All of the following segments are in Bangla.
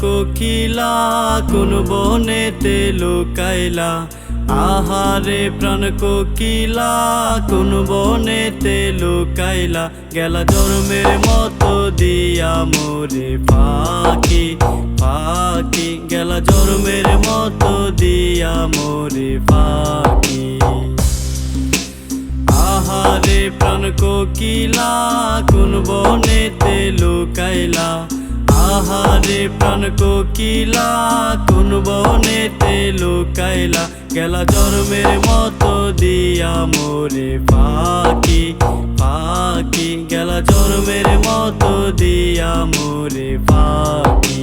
কোকিলা, কোন বনেতে লুকাইলা। আহারে প্রাণ কোকিলা, কোন বনেতে লুকাইলা। গেলা জন্মের মতো দিয়া মোরে পাখি পাখি গেলা জন্মের মতো দিয়া মোরে পাখি আহারে প্রাণ কোকিলা, কোন বনেতে লুকাইলা। আহারে প্রাণ কোকিলা, কোন বনেতে লুকাইলা। গেলা জন্মের মতো দিয়া মোরে পাখি পাখি গেলা জন্মের মতো দিয়া মোরে পাখি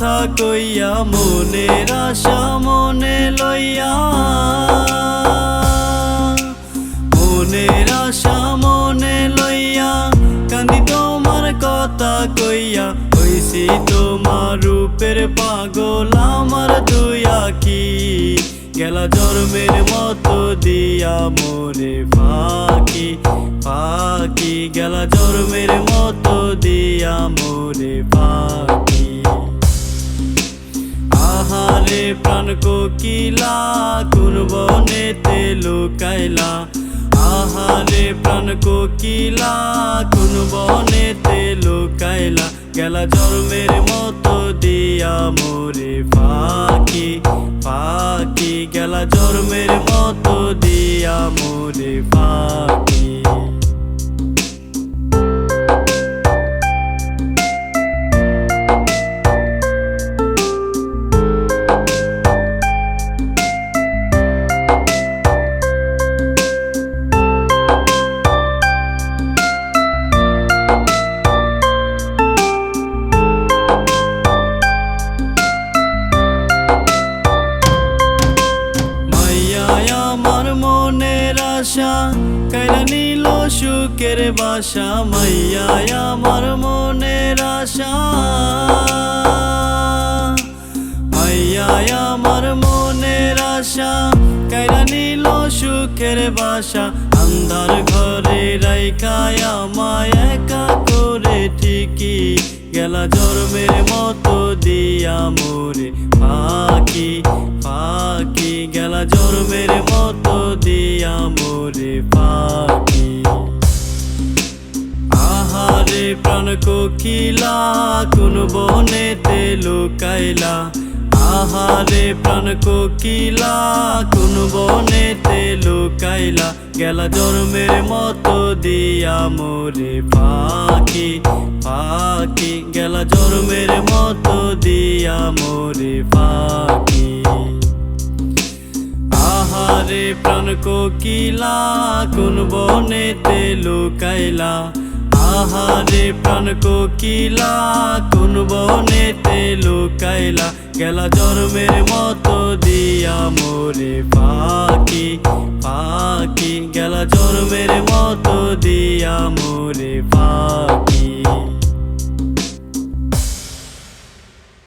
কথা কইয়া মনের আশা মনে লইয়া। মনের আশা মনে লইয়া কান্দি তোমার কথা কইয়া হইছি তোমার রূপের পাগল আমার দুই আখি। গেলা জন্মের মতো দিয়া মোরে পাখি পাখি গেলা জন্মের মতো দিয়া মোরে পাখি আহারে প্রাণ কোকিলা, কোন বনেতে লুকাইলা। আহারে প্রাণ কোকিলা, কোন বনেতে লুকাইলা। গেলা জন্মের মতো দিয়া মোরে পাখি পাখি গেলা জন্মের মতো দিয়া মোরে পাখি আশা কাইলা নিল সুখের বাসা, মাইয়া আমার মনের আশা। মাইয়ায় আমার মনের আশা, কাইলা নিল সুখের বাসা। আন্ধার ঘরে রাইকায় আমায় একা করে ঠিকই গেলা জন্মের মতো দিয়া মোরে। পাখি পাখি গেলা জন্মের মতো দিয়া মোরে। পাখি। আহারে প্রাণ কোকিলা, কোন বনেতে লুকাইলা। আহারে প্রাণ কোকিলা, কোন বনেতে লুকাইলা। গেলা জন্মের মতো দিয়া মোরে পাখি পাখি। গেলা জন্মের মতো দিয়া মোরে পাখি। আহারে প্রাণ কোকিলা, কোন বনেতে লুকাইলা। আহারে প্রাণ কোকিলা, কোন বনেতে লুকাইলা। গেলা জন্মের মতো দিয়া মোরে পাখি পাখি। গেলা জন্মের মতো দিয়া মোরে